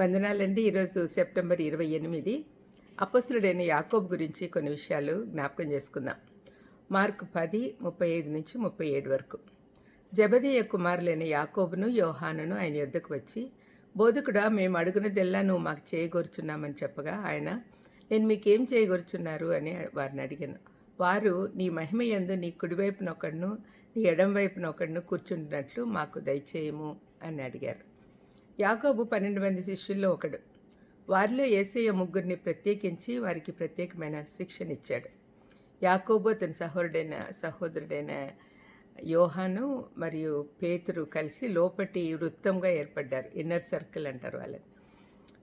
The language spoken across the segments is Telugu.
వందనాలండి. ఈరోజు సెప్టెంబర్ ఇరవై ఎనిమిది. అపస్సుడైన యాకోబ్ గురించి కొన్ని విషయాలు జ్ఞాపకం చేసుకుందాం. మార్క్ పది ముప్పై ఐదు నుంచి ముప్పై ఏడు వరకు. జబదీయ కుమారులైన యాకోబును యోహానును ఆయన యొద్దకు వచ్చి బోధకుడా మేము అడుగునదెల్లా నువ్వు మాకు చేయగోరుచున్నామని చెప్పగా ఆయన నేను మీకేం చేయగోరుచున్నారు? అని వారిని అడిగాను. వారు నీ మహిమ యందు నీ కుడివైపునొకడును నీ ఎడం వైపునొకడును కూర్చుంటున్నట్లు మాకు దయచేయము అని అడిగారు. యాకోబు పన్నెండు మంది శిష్యుల్లో ఒకడు. వారిలో ఏసయ్య ముగ్గురిని ప్రత్యేకించి వారికి ప్రత్యేకమైన శిక్షణ ఇచ్చాడు. యాకోబు అతని సహోదరుడైన సహోదరుడైన యోహాను మరియు పేతురు కలిసి లోపటి వృత్తంగా ఏర్పడ్డారు. ఇన్నర్ సర్కిల్ అంటారు వాళ్ళని.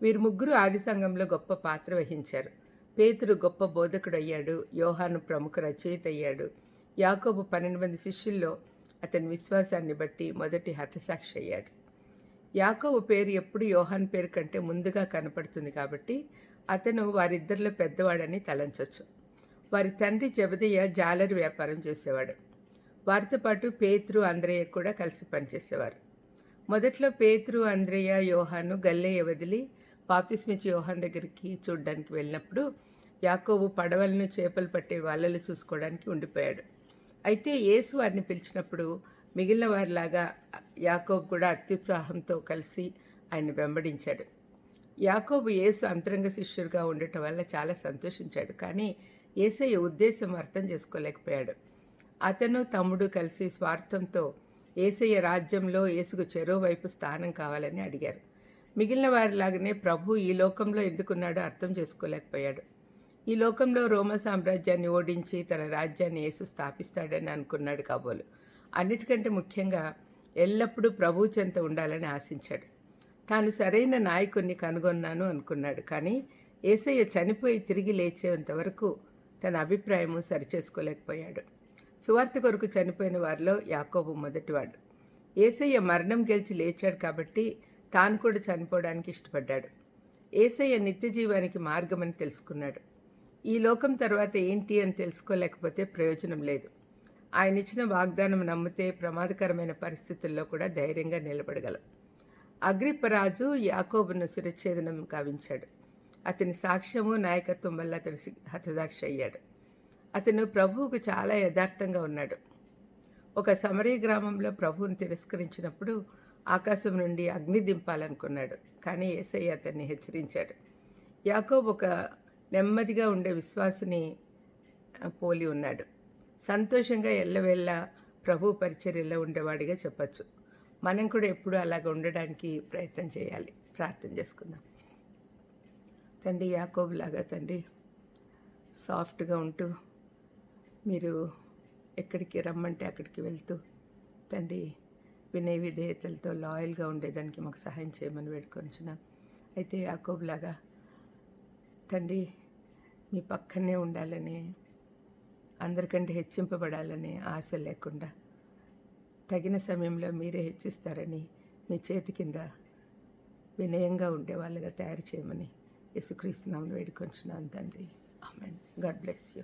వీరు ముగ్గురు ఆది సంఘంలో గొప్ప పాత్ర వహించారు. పేతురు గొప్ప బోధకుడు అయ్యాడు. యోహాను ప్రముఖ రచయిత అయ్యాడు. యాకోబు పన్నెండు మంది శిష్యుల్లో అతని విశ్వాసాన్ని బట్టి మొదటి హతసాక్షి అయ్యాడు. యాకోబు పేరు ఎప్పుడు యోహాన్ పేరు కంటే ముందుగా కనపడుతుంది కాబట్టి అతను వారిద్దరిలో పెద్దవాడని తలంచొచ్చు. వారి తండ్రి జబదయ్య జాలరి వ్యాపారం చేసేవాడు. వారితో పాటు పేతురు అంద్రయ్య కూడా కలిసి పనిచేసేవారు. మొదట్లో పేతురు అంద్రయ్య యోహాను గల్లయ్య వదిలి పాప్తిస్మిచ్చి యోహాన్ దగ్గరికి చూడడానికి వెళ్ళినప్పుడు యాకోబు పడవలను చేపలు పట్టే వాళ్ళలు చూసుకోవడానికి ఉండిపోయాడు. అయితే యేసు వారిని పిలిచినప్పుడు మిగిలిన వారిలాగా యాకోబు కూడా అత్యుత్సాహంతో కలిసి ఆయన వెంబడించాడు. యాకోబు యేసు అంతరంగ శిష్యుడిగా ఉండటం వల్ల చాలా సంతోషించాడు. కానీ ఏసయ్య ఉద్దేశం అర్థం చేసుకోలేకపోయాడు. అతను తమ్ముడు కలిసి స్వార్థంతో ఏసయ్య రాజ్యంలో ఏసుకు చెరో వైపు స్థానం కావాలని అడిగారు. మిగిలిన వారిలాగానే ప్రభు ఈ లోకంలో ఎందుకున్నాడో అర్థం చేసుకోలేకపోయాడు. ఈ లోకంలో రోమ సామ్రాజ్యాన్ని ఓడించి తన రాజ్యాన్ని యేసు స్థాపిస్తాడని అనుకున్నాడు కాబోలు. అన్నిటికంటే ముఖ్యంగా ఎల్లప్పుడూ ప్రభు చెంత ఉండాలని ఆశించాడు. తాను సరైన నాయకుణ్ణి కనుగొన్నాను అనుకున్నాడు. కానీ ఏసయ్య చనిపోయి తిరిగి లేచేంత వరకు తన అభిప్రాయము సరిచేసుకోలేకపోయాడు. సువార్త కొరకు చనిపోయిన వారిలో యాకోబు మొదటివాడు. ఏసయ్య మరణం గెలిచి లేచాడు కాబట్టి తాను కూడా చనిపోవడానికి ఇష్టపడ్డాడు. ఏసయ్య నిత్య జీవానికి మార్గమని తెలుసుకున్నాడు. ఈ లోకం తర్వాత ఏంటి అని తెలుసుకోలేకపోతే ప్రయోజనం లేదు. ఆయన ఇచ్చిన వాగ్దానం నమ్మితే ప్రమాదకరమైన పరిస్థితుల్లో కూడా ధైర్యంగా నిలబడగలం. అగ్రిపరాజు యాకోబును శిరఛేదనం కావించాడు అతని సాక్ష్యము నాయకత్వం వల్ల అతడు హతసాక్షి అయ్యాడు. అతను ప్రభువుకు చాలా యథార్థంగా ఉన్నాడు. ఒక సమరీ గ్రామంలో ప్రభువుని తిరస్కరించినప్పుడు ఆకాశం నుండి అగ్ని దింపాలనుకున్నాడు. కానీ ఏసయ్య అతన్ని హెచ్చరించాడు. యాకోబ్ ఒక నెమ్మదిగా ఉండే విశ్వాసిని పోలి ఉన్నాడు. సంతోషంగా ఎల్లవేళ్ళ ప్రభు పరిచర్యలో ఉండేవాడిగా చెప్పచ్చు. మనం కూడా ఎప్పుడూ అలాగ ఉండడానికి ప్రయత్నం చేయాలి. ప్రార్థన చేసుకుందాం. తండ్రి యాకోబులాగా తండ్రి సాఫ్ట్గా ఉంటూ మీరు ఎక్కడికి రమ్మంటే అక్కడికి వెళ్తూ తండ్రి వినయ విధేయతలతో లాయల్గా ఉండేదానికి మాకు సహాయం చేయమని వేడుకొంచున్నాం. అయితే యాకోబులాగా తండ్రి మీ పక్కనే ఉండాలని అందరికంటే హెచ్చింపబడాలని ఆశ లేకుండా తగిన సమయంలో మీరే హెచ్చిస్తారని మీ చేతి కింద వినయంగా ఉండే వాళ్ళగా తయారు చేయమని యేసుక్రీస్తునామని వేడుకొంచున్నాను తండ్రి. ఆమెన్. God bless you.